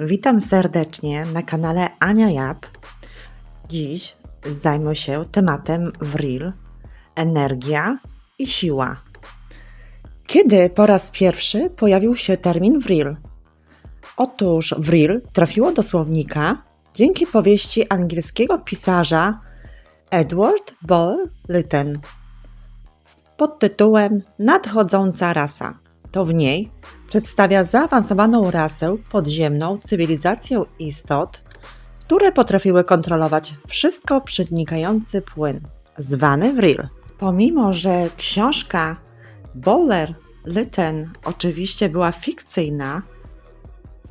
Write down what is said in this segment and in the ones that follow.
Witam serdecznie na kanale Ania Jap. Dziś zajmę się tematem WRIL, energia i siła. Kiedy po raz pierwszy pojawił się termin WRIL? Otóż WRIL trafiło do słownika dzięki powieści angielskiego pisarza Edward Ball Lytton pod tytułem Nadchodząca rasa. To w niej przedstawia zaawansowaną rasę podziemną cywilizację istot, które potrafiły kontrolować wszystko przenikający płyn, zwany Vril. Pomimo, że książka Bowler Lytton oczywiście była fikcyjna,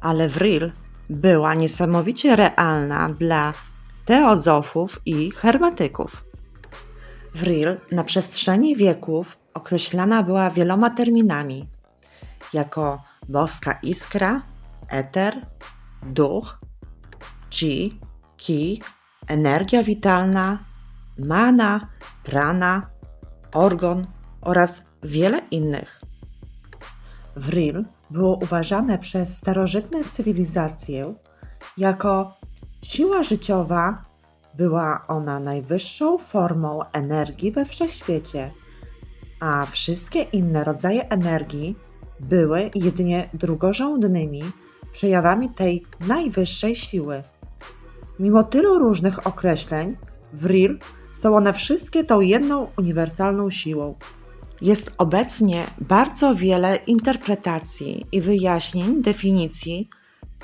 ale Vril była niesamowicie realna dla teozofów i hermetyków. Vril na przestrzeni wieków określana była wieloma terminami, jako boska iskra, eter, duch, chi, ki, energia witalna, mana, prana, orgon oraz wiele innych. Vril było uważane przez starożytne cywilizacje jako siła życiowa. Była ona najwyższą formą energii we wszechświecie, a wszystkie inne rodzaje energii były jedynie drugorzędnymi przejawami tej najwyższej siły. Mimo tylu różnych określeń, w RIL są one wszystkie tą jedną uniwersalną siłą. Jest obecnie bardzo wiele interpretacji i wyjaśnień definicji,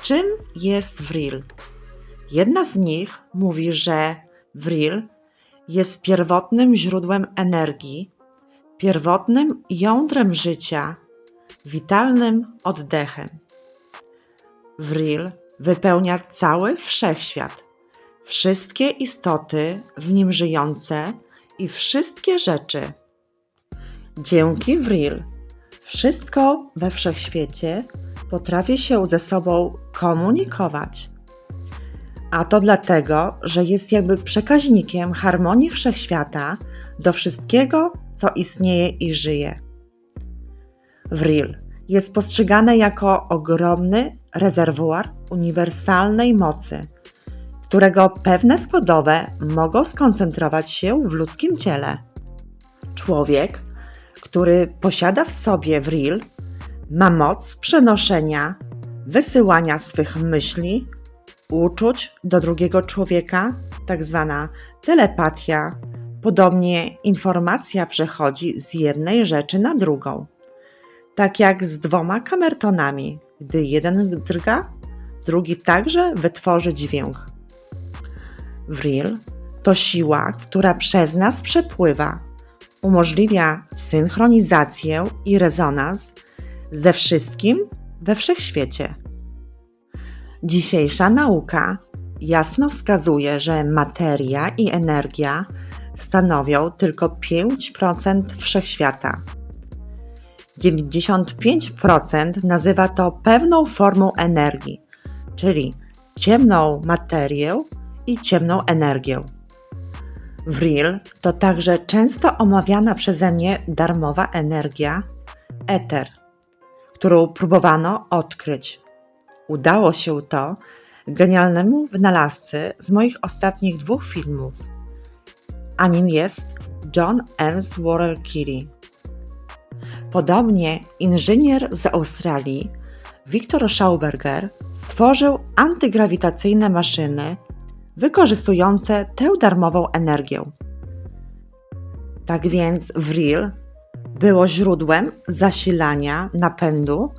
czym jest WRIL. Jedna z nich mówi, że WRIL jest pierwotnym źródłem energii, pierwotnym jądrem życia, witalnym oddechem. Vril wypełnia cały wszechświat, wszystkie istoty w nim żyjące i wszystkie rzeczy. Dzięki Vril wszystko we wszechświecie potrafi się ze sobą komunikować. A to dlatego, że jest jakby przekaźnikiem harmonii wszechświata do wszystkiego, co istnieje i żyje. Vril jest postrzegane jako ogromny rezerwuar uniwersalnej mocy, którego pewne składowe mogą skoncentrować się w ludzkim ciele. Człowiek, który posiada w sobie Vril, ma moc przenoszenia, wysyłania swych myśli, uczuć do drugiego człowieka, tak zwana telepatia. Podobnie informacja przechodzi z jednej rzeczy na drugą tak jak z dwoma kamertonami. Gdy jeden drga, drugi także wytworzy dźwięk. Vril to siła, która przez nas przepływa, umożliwia synchronizację i rezonans ze wszystkim we wszechświecie. Dzisiejsza nauka jasno wskazuje, że materia i energia stanowią tylko 5% wszechświata 95% nazywa to pewną formą energii, czyli ciemną materię i ciemną energię. Vril to także często omawiana przeze mnie darmowa energia, eter, którą próbowano odkryć. Udało się to genialnemu wynalazcy z moich ostatnich dwóch filmów, a nim jest John Ernst Worrell Keely. Podobnie inżynier z Australii Victor Schauberger stworzył antygrawitacyjne maszyny wykorzystujące tę darmową energię. Tak więc Vril było źródłem zasilania napędu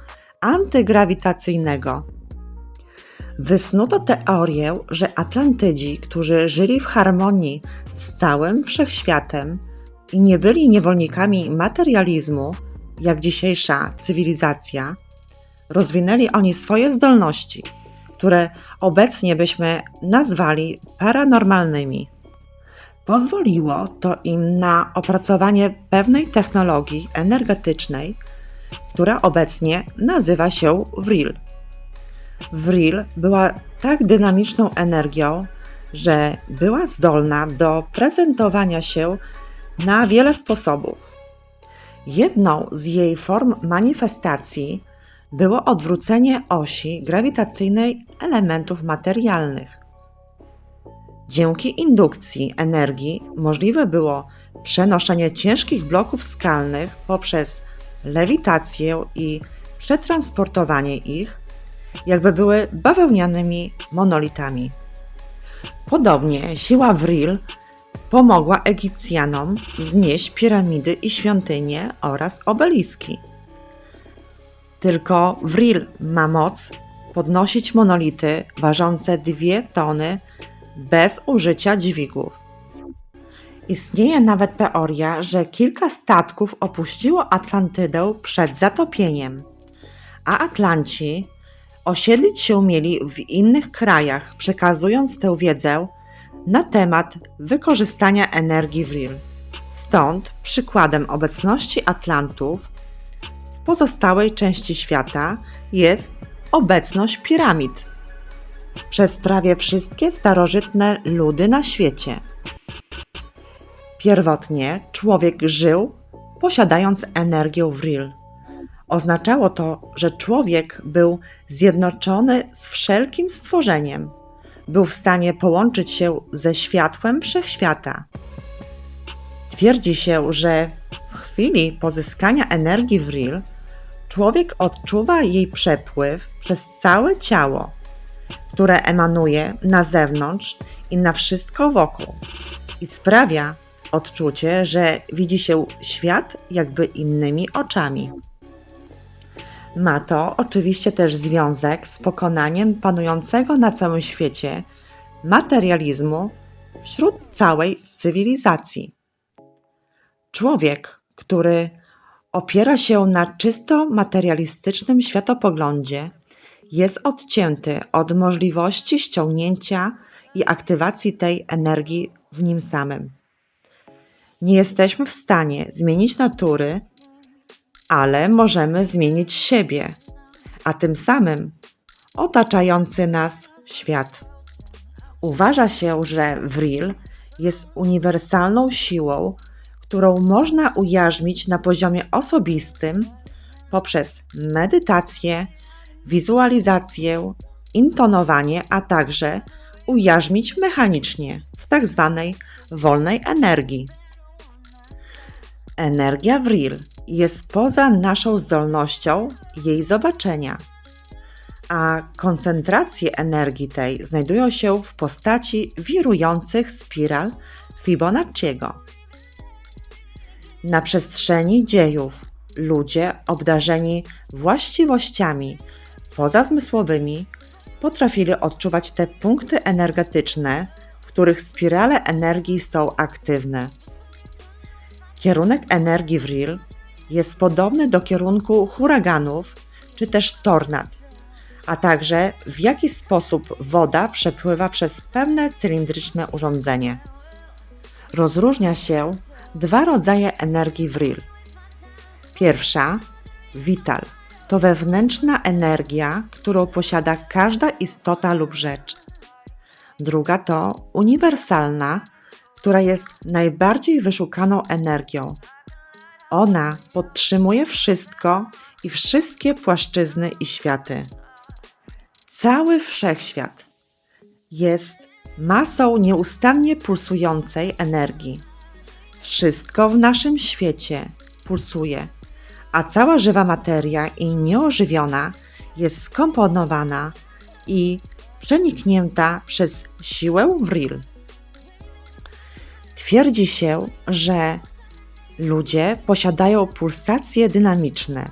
antygrawitacyjnego. Wysnuto teorię, że Atlantydzi, którzy żyli w harmonii z całym wszechświatem i nie byli niewolnikami materializmu, jak dzisiejsza cywilizacja, rozwinęli oni swoje zdolności, które obecnie byśmy nazwali paranormalnymi. Pozwoliło to im na opracowanie pewnej technologii energetycznej, która obecnie nazywa się Vril. Vril była tak dynamiczną energią, że była zdolna do prezentowania się na wiele sposobów. Jedną z jej form manifestacji było odwrócenie osi grawitacyjnej elementów materialnych. Dzięki indukcji energii możliwe było przenoszenie ciężkich bloków skalnych poprzez lewitację i przetransportowanie ich, jakby były bawełnianymi monolitami. Podobnie siła Vril pomogła Egipcjanom znieść piramidy i świątynie oraz obeliski. Tylko Vril ma moc podnosić monolity ważące dwie tony bez użycia dźwigów. Istnieje nawet teoria, że kilka statków opuściło Atlantydę przed zatopieniem, a Atlanci osiedlić się mieli w innych krajach, przekazując tę wiedzę na temat wykorzystania energii Vril. Stąd przykładem obecności Atlantów pozostałej części świata jest obecność piramid przez prawie wszystkie starożytne ludy na świecie. Pierwotnie człowiek żył posiadając energię Vril. Oznaczało to, że człowiek był zjednoczony z wszelkim stworzeniem, był w stanie połączyć się ze światłem wszechświata. Twierdzi się, że w chwili pozyskania energii Vril człowiek odczuwa jej przepływ przez całe ciało, które emanuje na zewnątrz i na wszystko wokół i sprawia odczucie, że widzi się świat jakby innymi oczami. Ma to oczywiście też związek z pokonaniem panującego na całym świecie materializmu wśród całej cywilizacji. Człowiek, który opiera się na czysto materialistycznym światopoglądzie, jest odcięty od możliwości ściągnięcia i aktywacji tej energii w nim samym. Nie jesteśmy w stanie zmienić natury, ale możemy zmienić siebie, a tym samym otaczający nas świat. Uważa się, że Vril jest uniwersalną siłą, którą można ujarzmić na poziomie osobistym poprzez medytację, wizualizację, intonowanie, a także ujarzmić mechanicznie w tak zwanej wolnej energii. Energia Vril jest poza naszą zdolnością jej zobaczenia, a koncentracje energii tej znajdują się w postaci wirujących spiral Fibonacciego. Na przestrzeni dziejów ludzie obdarzeni właściwościami pozazmysłowymi potrafili odczuwać te punkty energetyczne, w których spirale energii są aktywne. Kierunek energii w RIL jest podobny do kierunku huraganów czy też tornad, a także w jaki sposób woda przepływa przez pewne cylindryczne urządzenie. Rozróżnia się dwa rodzaje energii w RIL. Pierwsza, vital, to wewnętrzna energia, którą posiada każda istota lub rzecz. Druga to uniwersalna, która jest najbardziej wyszukaną energią. Ona podtrzymuje wszystko i wszystkie płaszczyzny i światy. Cały wszechświat jest masą nieustannie pulsującej energii. Wszystko w naszym świecie pulsuje a cała żywa materia i nieożywiona jest skomponowana i przeniknięta przez siłę Vril. Twierdzi się, że ludzie posiadają pulsacje dynamiczne,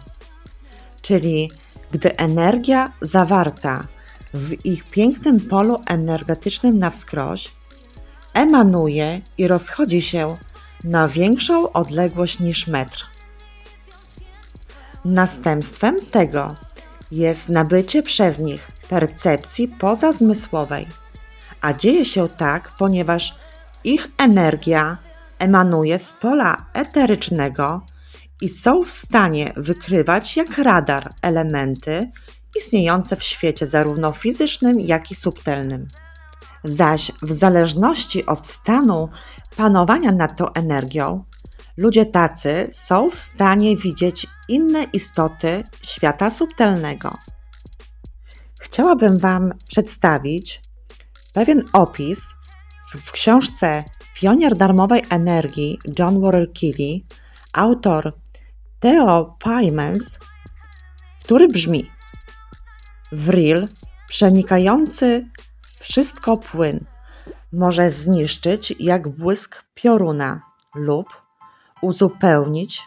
czyli gdy energia zawarta w ich pięknym polu energetycznym na wskroś emanuje i rozchodzi się na większą odległość niż metr. Następstwem tego jest nabycie przez nich percepcji pozazmysłowej, a dzieje się tak, ponieważ ich energia emanuje z pola eterycznego i są w stanie wykrywać jak radar elementy istniejące w świecie zarówno fizycznym, jak i subtelnym. Zaś w zależności od stanu panowania nad tą energią, ludzie tacy są w stanie widzieć inne istoty świata subtelnego. Chciałabym Wam przedstawić pewien opis w książce Pionier darmowej energii John Warren Keeley, autor Theo Pymans, który brzmi Vril, przenikający wszystko płyn, może zniszczyć jak błysk pioruna lub uzupełnić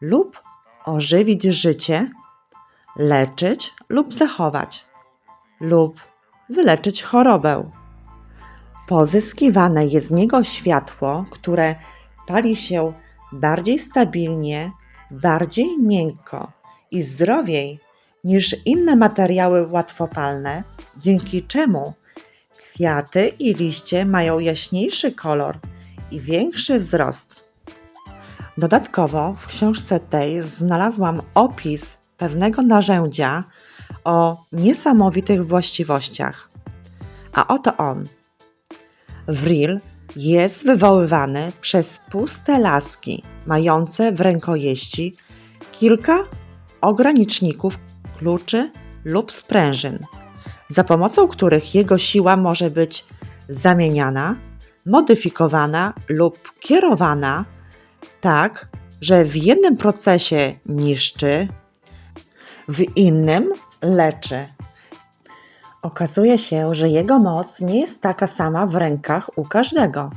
lub ożywić życie, leczyć lub zachować lub wyleczyć chorobę. Pozyskiwane jest z niego światło, które pali się bardziej stabilnie, bardziej miękko i zdrowiej niż inne materiały łatwopalne, dzięki czemu kwiaty i liście mają jaśniejszy kolor i większy wzrost. Dodatkowo w książce tej znalazłam opis pewnego narzędzia o niesamowitych właściwościach. A oto on. Vril jest wywoływany przez puste laski mające w rękojeści kilka ograniczników kluczy lub sprężyn, za pomocą których jego siła może być zamieniana, modyfikowana lub kierowana tak, że w jednym procesie niszczy, w innym leczy. Okazuje się, że jego moc nie jest taka sama w rękach u każdego.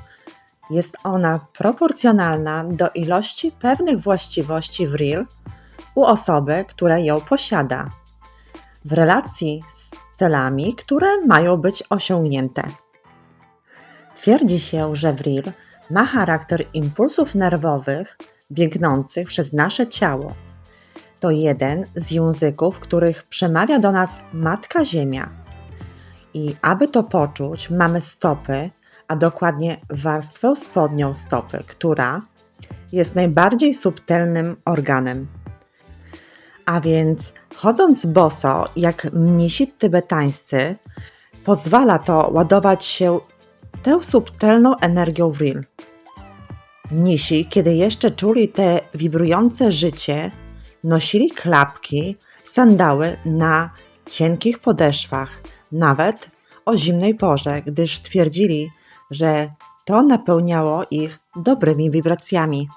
Jest ona proporcjonalna do ilości pewnych właściwości w RIL u osoby, która ją posiada, w relacji z celami, które mają być osiągnięte. Twierdzi się, że WRIL ma charakter impulsów nerwowych biegnących przez nasze ciało. To jeden z języków, których przemawia do nas Matka Ziemia. I aby to poczuć, mamy stopy, a dokładnie warstwę spodnią stopy, która jest najbardziej subtelnym organem. A więc chodząc boso, jak mnisi tybetańscy, pozwala to ładować się tę subtelną energią w ril. Mnisi, kiedy jeszcze czuli te wibrujące życie, nosili klapki, sandały na cienkich podeszwach, nawet o zimnej porze, gdyż twierdzili, że to napełniało ich dobrymi wibracjami.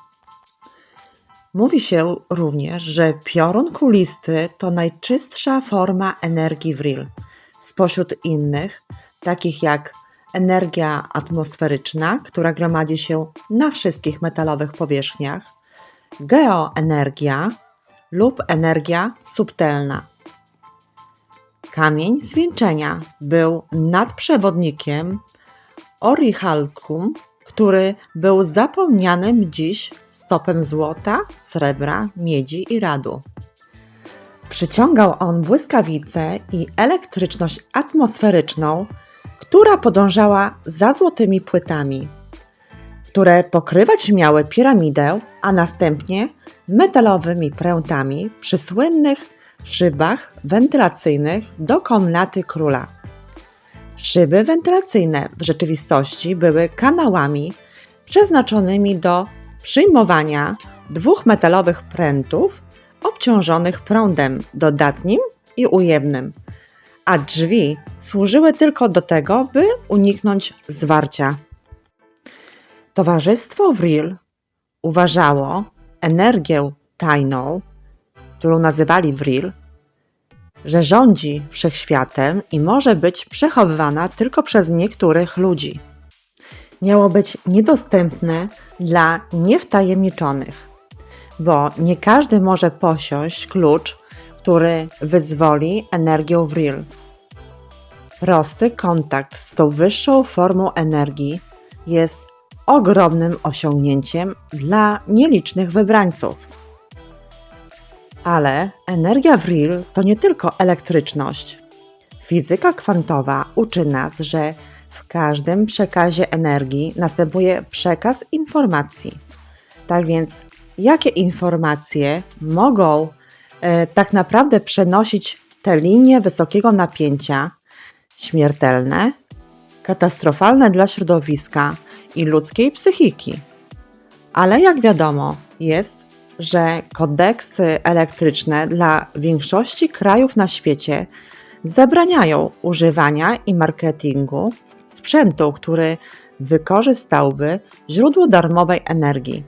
Mówi się również, że piorun kulisty to najczystsza forma energii vril spośród innych, takich jak energia atmosferyczna, która gromadzi się na wszystkich metalowych powierzchniach, geoenergia lub energia subtelna. Kamień zwieńczenia był nadprzewodnikiem Orichalcum, który był zapomnianym dziś stopem złota, srebra, miedzi i radu. Przyciągał on błyskawice i elektryczność atmosferyczną, która podążała za złotymi płytami, które pokrywać miały piramidę, a następnie metalowymi prętami przy słynnych szybach wentylacyjnych do komnaty króla. Szyby wentylacyjne w rzeczywistości były kanałami przeznaczonymi do przyjmowania dwóch metalowych prętów obciążonych prądem dodatnim i ujemnym, a drzwi służyły tylko do tego, by uniknąć zwarcia. Towarzystwo Vril uważało energię tajną, którą nazywali Vril, że rządzi wszechświatem i może być przechowywana tylko przez niektórych ludzi miało być niedostępne dla niewtajemniczonych, bo nie każdy może posiąść klucz, który wyzwoli energię w real. Prosty kontakt z tą wyższą formą energii jest ogromnym osiągnięciem dla nielicznych wybrańców. Ale energia real to nie tylko elektryczność. Fizyka kwantowa uczy nas, że W każdym przekazie energii następuje przekaz informacji. Tak więc, jakie informacje mogą e, tak naprawdę przenosić te linie wysokiego napięcia, śmiertelne, katastrofalne dla środowiska i ludzkiej psychiki? Ale jak wiadomo, jest, że kodeksy elektryczne dla większości krajów na świecie zabraniają używania i marketingu sprzętu, który wykorzystałby źródło darmowej energii.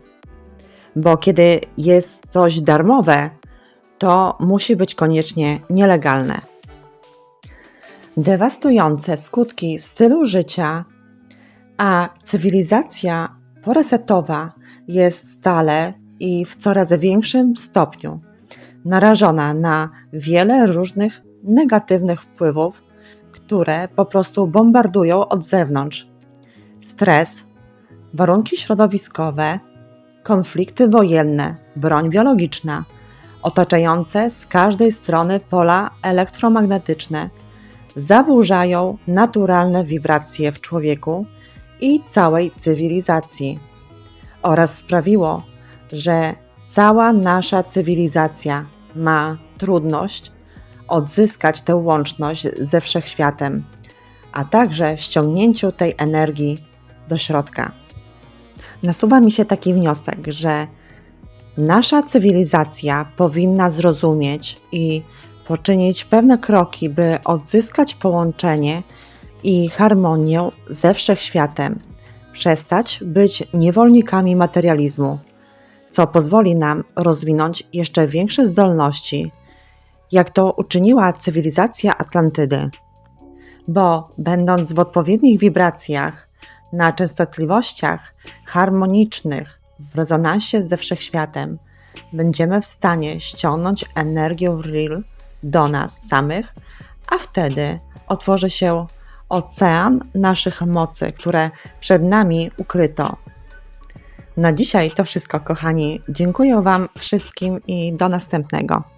Bo kiedy jest coś darmowe, to musi być koniecznie nielegalne. Dewastujące skutki stylu życia, a cywilizacja poresetowa jest stale i w coraz większym stopniu narażona na wiele różnych negatywnych wpływów, które po prostu bombardują od zewnątrz. Stres, warunki środowiskowe, konflikty wojenne, broń biologiczna, otaczające z każdej strony pola elektromagnetyczne zaburzają naturalne wibracje w człowieku i całej cywilizacji oraz sprawiło, że cała nasza cywilizacja ma trudność odzyskać tę łączność ze wszechświatem, a także ściągnięciu tej energii do środka. Nasuwa mi się taki wniosek, że nasza cywilizacja powinna zrozumieć i poczynić pewne kroki, by odzyskać połączenie i harmonię ze wszechświatem, przestać być niewolnikami materializmu, co pozwoli nam rozwinąć jeszcze większe zdolności, jak to uczyniła cywilizacja Atlantydy. Bo będąc w odpowiednich wibracjach, na częstotliwościach harmonicznych w rezonansie ze wszechświatem, będziemy w stanie ściągnąć energię real do nas samych, a wtedy otworzy się ocean naszych mocy, które przed nami ukryto. Na dzisiaj to wszystko, kochani. Dziękuję Wam wszystkim i do następnego.